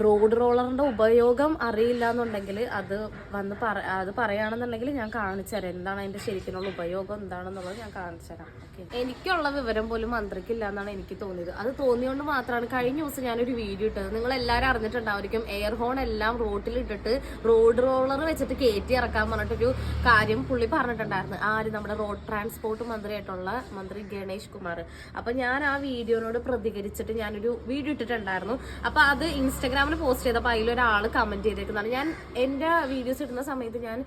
Road റോളറിന്റെ ഉപയോഗം അറിയില്ല എന്നുണ്ടെങ്കിൽ അത് വന്ന് പറ അത് പറയുകയാണെന്നുണ്ടെങ്കിൽ ഞാൻ കാണിച്ചു തരാം. എന്താണ് അതിന്റെ ശരിക്കുള്ള ഉപയോഗം എന്താണെന്നുള്ളത് ഞാൻ കാണിച്ചു തരാം. ഓക്കെ എനിക്കുള്ള വിവരം പോലും മന്ത്രിക്കില്ല എന്നാണ് എനിക്ക് തോന്നിയത്. അത് തോന്നിയോണ്ട് മാത്രമാണ് കഴിഞ്ഞ ദിവസം ഞാനൊരു വീഡിയോ ഇട്ടത്. നിങ്ങൾ എല്ലാവരും അറിഞ്ഞിട്ടുണ്ടായിരിക്കും എയർ ഹോൺ എല്ലാം റോട്ടിൽ ഇട്ടിട്ട് റോഡ് റോളർ വെച്ചിട്ട് കയറ്റി ഇറക്കാൻ പറഞ്ഞിട്ടൊരു കാര്യം പുള്ളി പറഞ്ഞിട്ടുണ്ടായിരുന്നു. ആര്? നമ്മുടെ റോഡ് ട്രാൻസ്പോർട്ട് മന്ത്രിയായിട്ടുള്ള മന്ത്രി ഗണേഷ് കുമാർ. അപ്പൊ ഞാൻ ആ വീഡിയോനോട് പ്രതികരിച്ചിട്ട് ഞാനൊരു വീഡിയോ ഇട്ടിട്ടുണ്ടായിരുന്നു. അപ്പൊ അത് ഇൻസ്റ്റാഗ്രാമിൽ പോസ്റ്റ് ചെയ്തപ്പോൾ അതിലൊരാൾ കമന്റ് ചെയ്തേക്കുന്നതാണ്. ഞാൻ എന്റെ വീഡിയോസ് ഇടുന്ന സമയത്ത് ഞാൻ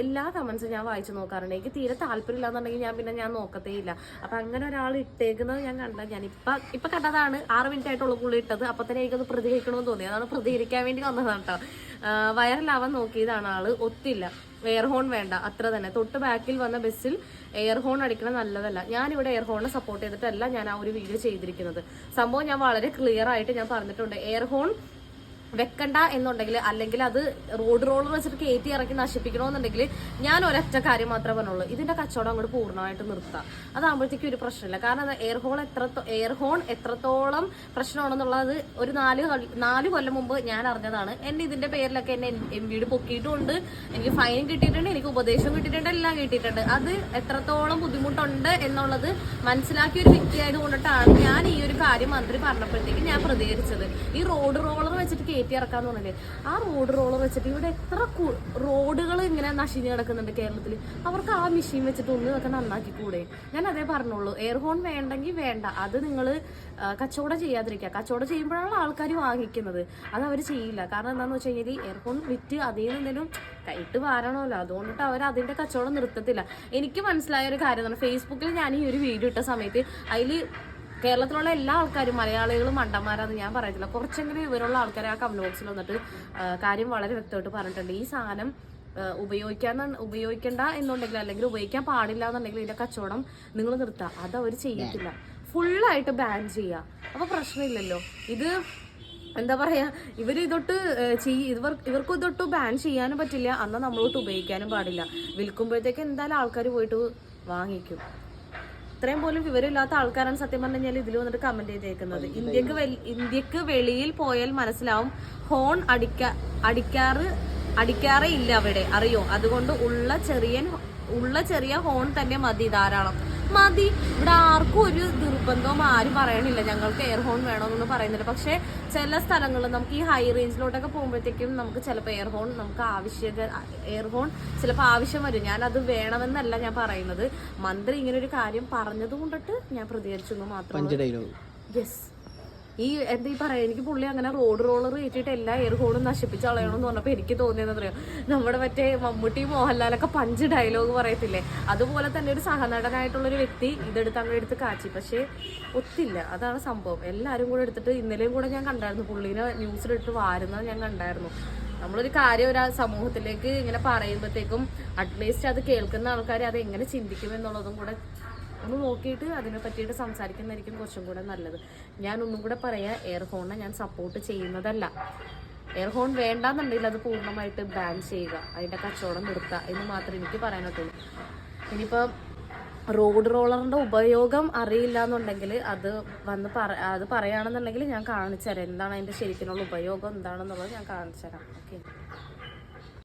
എല്ലാ കമന്റ്സും ഞാൻ വായിച്ചു നോക്കാറുണ്ട്. എനിക്ക് തീരെ താല്പര്യമില്ലാന്നുണ്ടെങ്കിൽ ഞാൻ പിന്നെ ഞാൻ നോക്കത്തേ ഇല്ല. അപ്പൊ അങ്ങനെ ഒരാൾ ഇട്ടേക്കുന്നത് ഞാൻ കണ്ട ഞാൻ ഇപ്പൊ ഇപ്പൊ കണ്ടതാണ്. ആറ് മിനിറ്റ് ആയിട്ടുള്ള പുള്ളി ഇട്ടത്. അപ്പൊ തന്നെ എനിക്കത് പ്രതികരിക്കണമെന്ന് തോന്നി. അതാണ് പ്രതികരിക്കാൻ വേണ്ടി വന്നതാണ് കേട്ടോ വൈറലാവാൻ നോക്കിയതാണ് ആൾ. ഒത്തില്ല. എയർ ഹോൺ വേണ്ട. അത്ര തന്നെ. തൊട്ട് ബാക്കിൽ വന്ന ബസ്സിൽ എയർ ഹോൺ അടിക്കണം നല്ലതല്ല. ഞാനിവിടെ എയർ ഹോണിനെ സപ്പോർട്ട് ചെയ്തിട്ടല്ല ഞാൻ ആ ഒരു വീഡിയോ ചെയ്തിരിക്കുന്നത്. സംഭവം ഞാൻ വളരെ ക്ലിയർ ആയിട്ട് ഞാൻ പറഞ്ഞിട്ടുണ്ട്. എയർ ഹോൺ വെക്കണ്ട എന്നുണ്ടെങ്കിൽ അല്ലെങ്കിൽ അത് റോഡ് റോളർ വെച്ചിട്ട് കയറ്റി ഇറക്കി നശിപ്പിക്കണമെന്നുണ്ടെങ്കിൽ ഞാൻ ഒരൊറ്റ കാര്യം മാത്രമേ പറഞ്ഞുള്ളൂ. ഇതിന്റെ കച്ചവടം അങ്ങോട്ട് പൂർണമായിട്ട് നിർത്താം. അതാകുമ്പോഴത്തേക്കും ഒരു പ്രശ്നമില്ല. കാരണം എയർ ഹോൾ എത്ര എയർ ഹോൺ എത്രത്തോളം പ്രശ്നമാണെന്നുള്ളത് ഒരു നാല് നാല് കൊല്ലം മുമ്പ് ഞാൻ അറിഞ്ഞതാണ്. എന്നെ ഇതിന്റെ പേരിലൊക്കെ എന്നെ എം വീട് പൊക്കിയിട്ടുണ്ട്. എനിക്ക് ഫൈൻ കിട്ടിയിട്ടുണ്ട്. എനിക്ക് ഉപദേശം കിട്ടിയിട്ടുണ്ട്. എല്ലാം കിട്ടിയിട്ടുണ്ട്. അത് എത്രത്തോളം ബുദ്ധിമുട്ടുണ്ട് എന്നുള്ളത് മനസ്സിലാക്കിയ ഒരു വ്യക്തി ആയതുകൊണ്ടിട്ടാണ് ഞാൻ ഈ ഒരു കാര്യം മന്ത്രി പറഞ്ഞപ്പോഴത്തേക്ക് ഞാൻ പ്രതികരിച്ചത്. ഈ റോഡ് റോളർ വെച്ചിട്ട് കയറ്റി ഇറക്കാന്ന് പറഞ്ഞില്ലേ? ആ റോഡ് റോളർ വെച്ചിട്ട് ഇവിടെ എത്ര റോഡുകൾ ഇങ്ങനെ നശിഞ്ഞ് കിടക്കുന്നുണ്ട് കേരളത്തിൽ അവർക്ക് ആ മെഷീൻ വെച്ചിട്ട് ഒന്ന് ഇതൊക്കെ നന്നാക്കി കൂടെ ഞാൻ അതേ പറഞ്ഞുള്ളൂ എയർ ഹോൺ വേണ്ടെങ്കിൽ വേണ്ട. അത് നിങ്ങൾ കച്ചവടം ചെയ്യാതിരിക്കുക. കച്ചവടം ചെയ്യുമ്പോഴാണ് ആൾക്കാർ വാങ്ങിക്കുന്നത്. അത് അവർ ചെയ്യില്ല. കാരണം എന്താണെന്ന് വെച്ച് കഴിഞ്ഞാൽ എയർ ഹോൺ വിറ്റ് അതിൽ നിന്നും കൈട്ട് വാരണമല്ലോ. അതുകൊണ്ടിട്ട് അവർ അതിന്റെ കച്ചവടം നിർത്തത്തില്ല. എനിക്ക് മനസ്സിലായ ഒരു കാര്യം എന്ന് പറഞ്ഞാൽ ഫേസ്ബുക്കിൽ ഞാൻ ഈ ഒരു വീഡിയോ ഇട്ട സമയത്ത് അതിൽ കേരളത്തിലുള്ള എല്ലാ ആൾക്കാരും മലയാളികളും മണ്ടന്മാരാന്ന് ഞാൻ പറയത്തില്ല. കുറച്ചെങ്കിലും ഇവരുള്ള ആൾക്കാരെ ആ കമന്റ് ബോക്സിൽ വന്നിട്ട് കാര്യം വളരെ വ്യക്തമായിട്ട് പറഞ്ഞിട്ടുണ്ട്. ഈ സാധനം ഉപയോഗിക്കാൻ ഉപയോഗിക്കണ്ട എന്നുണ്ടെങ്കിൽ അല്ലെങ്കിൽ ഉപയോഗിക്കാൻ പാടില്ല എന്നുണ്ടെങ്കിൽ ഇതിന്റെ കച്ചവടം നിങ്ങൾ നിർത്തുക അത് അവർ ചെയ്യത്തില്ല. ഫുള്ളായിട്ട് ബാൻ ചെയ്യുക അപ്പൊ പ്രശ്നമില്ലല്ലോ. ഇത് എന്താ പറയാ ഇവർ ഇതൊട്ട് ചെയ് ഇവർ ഇവർക്ക് ഇതൊട്ട് ബാൻ ചെയ്യാനും പറ്റില്ല. അന്ന് നമ്മളോട്ട് ഉപയോഗിക്കാനും പാടില്ല. വിൽക്കുമ്പോഴത്തേക്ക് എന്തായാലും ആൾക്കാർ പോയിട്ട് വാങ്ങിക്കും. ഇത്രയും പോലും വിവരമില്ലാത്ത ആൾക്കാരാണ് സത്യം പറഞ്ഞു കഴിഞ്ഞാൽ ഇതിൽ വന്നിട്ട് കമന്റ് ചെയ്തേക്കുന്നത്. ഇന്ത്യയ്ക്ക് ഇന്ത്യയ്ക്ക് വെളിയിൽ പോയാൽ മനസ്സിലാവും ഹോൺ അടിക്ക അടിക്കാറ് അടിക്കാറേ ഇല്ല അവിടെ. അറിയോ? അതുകൊണ്ട് ഉള്ള ചെറിയ ഉള്ള ചെറിയ ഹോൺ തന്നെ മതി ധാരാളം. മതി. ഇവിടെ ആർക്കും ഒരു നിർബന്ധവും ആരും പറയണില്ല. ഞങ്ങൾക്ക് എയർ ഹോൺ വേണമെന്നൊന്നും പറയുന്നില്ല പക്ഷേ ചില സ്ഥലങ്ങളിൽ നമുക്ക് ഈ ഹൈ റേഞ്ചിലോട്ടൊക്കെ പോകുമ്പോഴത്തേക്കും നമുക്ക് ചിലപ്പോൾ എയർ ഹോൺ നമുക്ക് ആവശ്യക എയർ ഹോൺ ചിലപ്പോൾ ആവശ്യം വരും. ഞാൻ അത് വേണമെന്നല്ല ഞാൻ പറയുന്നത്. മന്ത്രി ഇങ്ങനെ ഒരു കാര്യം പറഞ്ഞത് കൊണ്ടിട്ട് ഞാൻ പ്രതികരിച്ചു എന്ന് മാത്രം യെസ് ഈ എന്താ ഈ പറയാ എനിക്ക് പുള്ളി അങ്ങനെ റോഡ് റോളർ കയറ്റിയിട്ട് എല്ലാ എയർ ഹോണും നശിപ്പിച്ച് കളയണമെന്ന് പറഞ്ഞപ്പോൾ എനിക്ക് തോന്നിയെന്ന് പറയാം നമ്മുടെ മറ്റേ മമ്മൂട്ടി മോഹൻലാലൊക്കെ പഞ്ച് ഡയലോഗ് പറയത്തില്ലേ? അതുപോലെ തന്നെ ഒരു സഹനടനായിട്ടുള്ള ഒരു വ്യക്തി ഇതെടുത്ത് അങ്ങനെ എടുത്ത് കാച്ചി. പക്ഷേ ഒത്തില്ല. അതാണ് സംഭവം. എല്ലാവരും കൂടെ എടുത്തിട്ട് ഇന്നലെയും കൂടെ ഞാൻ കണ്ടായിരുന്നു. പുള്ളീനെ ന്യൂസിലിട്ട് വാരുന്നത് ഞാൻ കണ്ടായിരുന്നു. നമ്മളൊരു കാര്യം ഒരു സമൂഹത്തിലേക്ക് ഇങ്ങനെ പറയുമ്പോഴത്തേക്കും അറ്റ്ലീസ്റ്റ് അത് കേൾക്കുന്ന ആൾക്കാർ അത് എങ്ങനെ ചിന്തിക്കും എന്നുള്ളതും കൂടെ ഒന്ന് നോക്കിയിട്ട് അതിനെ പറ്റിയിട്ട് സംസാരിക്കുന്നതായിരിക്കും കുറച്ചും കൂടെ നല്ലത്. ഞാൻ ഒന്നും കൂടെ പറയാം എയർ ഹോണിനെ ഞാൻ സപ്പോർട്ട് ചെയ്യുന്നതല്ല. എയർ ഹോൺ വേണ്ടാന്നുണ്ടെങ്കിൽ അത് പൂർണമായിട്ട് ബാൻ ചെയ്യുക. അതിന്റെ കച്ചവടം നിർത്തുക എന്ന് മാത്രമേ എനിക്ക് പറയാനത്തുള്ളൂ ഇനിയിപ്പോൾ റോഡ് റോളറിന്റെ ഉപയോഗം അറിയില്ല എന്നുണ്ടെങ്കിൽ അത് വന്ന് പറ അത് പറയുകയാണെന്നുണ്ടെങ്കിൽ ഞാൻ കാണിച്ചു തരാം എന്താണ് അതിന്റെ ശരിക്കുള്ള ഉപയോഗം എന്താണെന്നുള്ളത് ഞാൻ കാണിച്ചു തരാം ഓക്കെ